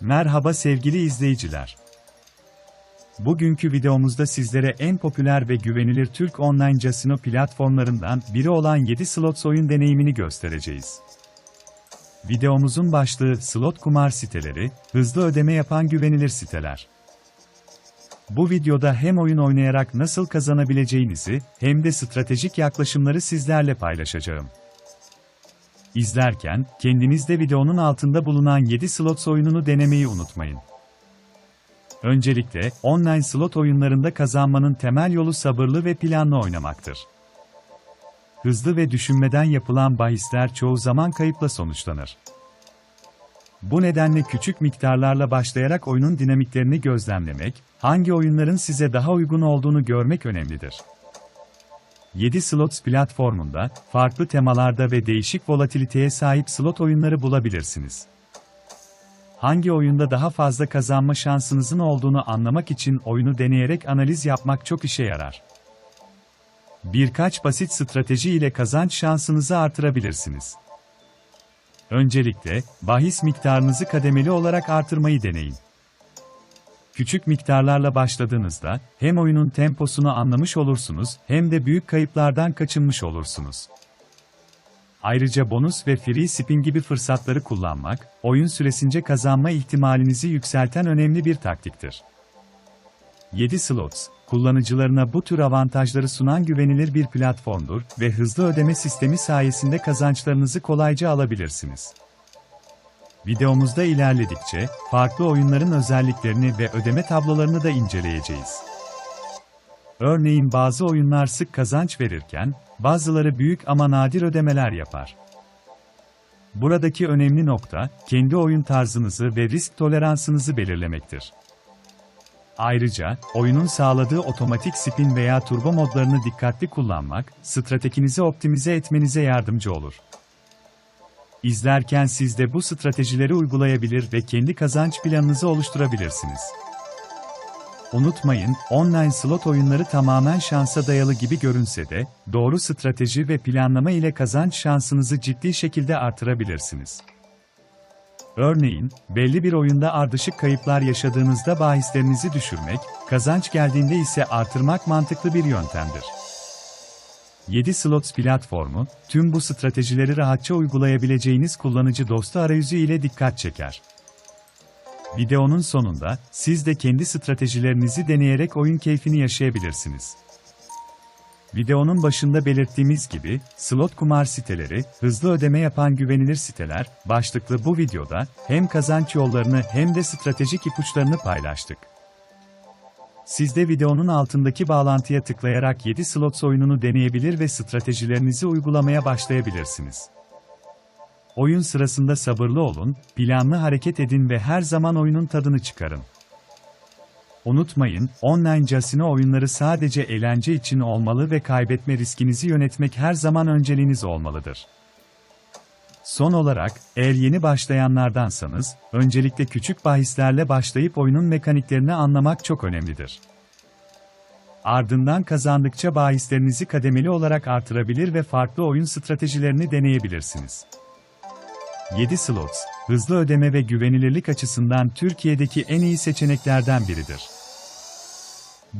Merhaba sevgili izleyiciler. Bugünkü videomuzda sizlere en popüler ve güvenilir Türk online casino platformlarından biri olan 7 Slots oyun deneyimini göstereceğiz. Videomuzun başlığı slot kumar siteleri, hızlı ödeme yapan güvenilir siteler. Bu videoda hem oyun oynayarak nasıl kazanabileceğinizi hem de stratejik yaklaşımları sizlerle paylaşacağım. İzlerken, kendiniz de videonun altında bulunan 7 slots oyununu denemeyi unutmayın. Öncelikle, online slot oyunlarında kazanmanın temel yolu sabırlı ve planlı oynamaktır. Hızlı ve düşünmeden yapılan bahisler çoğu zaman kayıpla sonuçlanır. Bu nedenle küçük miktarlarla başlayarak oyunun dinamiklerini gözlemlemek, hangi oyunların size daha uygun olduğunu görmek önemlidir. 7 Slots platformunda, farklı temalarda ve değişik volatiliteye sahip slot oyunları bulabilirsiniz. Hangi oyunda daha fazla kazanma şansınızın olduğunu anlamak için oyunu deneyerek analiz yapmak çok işe yarar. Birkaç basit strateji ile kazanç şansınızı artırabilirsiniz. Öncelikle, bahis miktarınızı kademeli olarak artırmayı deneyin. Küçük miktarlarla başladığınızda, hem oyunun temposunu anlamış olursunuz, hem de büyük kayıplardan kaçınmış olursunuz. Ayrıca bonus ve free spin gibi fırsatları kullanmak, oyun süresince kazanma ihtimalinizi yükselten önemli bir taktiktir. 7 Slots, kullanıcılarına bu tür avantajları sunan güvenilir bir platformdur ve hızlı ödeme sistemi sayesinde kazançlarınızı kolayca alabilirsiniz. Videomuzda ilerledikçe, farklı oyunların özelliklerini ve ödeme tablolarını da inceleyeceğiz. Örneğin bazı oyunlar sık kazanç verirken, bazıları büyük ama nadir ödemeler yapar. Buradaki önemli nokta, kendi oyun tarzınızı ve risk toleransınızı belirlemektir. Ayrıca, oyunun sağladığı otomatik spin veya turbo modlarını dikkatli kullanmak, stratejinizi optimize etmenize yardımcı olur. İzlerken siz de bu stratejileri uygulayabilir ve kendi kazanç planınızı oluşturabilirsiniz. Unutmayın, online slot oyunları tamamen şansa dayalı gibi görünse de, doğru strateji ve planlama ile kazanç şansınızı ciddi şekilde artırabilirsiniz. Örneğin, belli bir oyunda ardışık kayıplar yaşadığınızda bahislerinizi düşürmek, kazanç geldiğinde ise artırmak mantıklı bir yöntemdir. 7 Slots platformu, tüm bu stratejileri rahatça uygulayabileceğiniz kullanıcı dostu arayüzü ile dikkat çeker. Videonun sonunda, siz de kendi stratejilerinizi deneyerek oyun keyfini yaşayabilirsiniz. Videonun başında belirttiğimiz gibi, slot kumar siteleri, hızlı ödeme yapan güvenilir siteler, başlıklı bu videoda, hem kazanç yollarını hem de stratejik ipuçlarını paylaştık. Siz de videonun altındaki bağlantıya tıklayarak 7 slots oyununu deneyebilir ve stratejilerinizi uygulamaya başlayabilirsiniz. Oyun sırasında sabırlı olun, planlı hareket edin ve her zaman oyunun tadını çıkarın. Unutmayın, online casino oyunları sadece eğlence için olmalı ve kaybetme riskinizi yönetmek her zaman önceliğiniz olmalıdır. Son olarak, eğer yeni başlayanlardansanız, öncelikle küçük bahislerle başlayıp oyunun mekaniklerini anlamak çok önemlidir. Ardından kazandıkça bahislerinizi kademeli olarak artırabilir ve farklı oyun stratejilerini deneyebilirsiniz. 7 Slots, hızlı ödeme ve güvenilirlik açısından Türkiye'deki en iyi seçeneklerden biridir.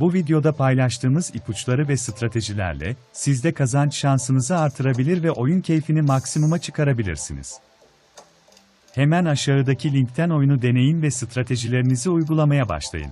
Bu videoda paylaştığımız ipuçları ve stratejilerle, siz de kazanç şansınızı artırabilir ve oyun keyfini maksimuma çıkarabilirsiniz. Hemen aşağıdaki linkten oyunu deneyin ve stratejilerinizi uygulamaya başlayın.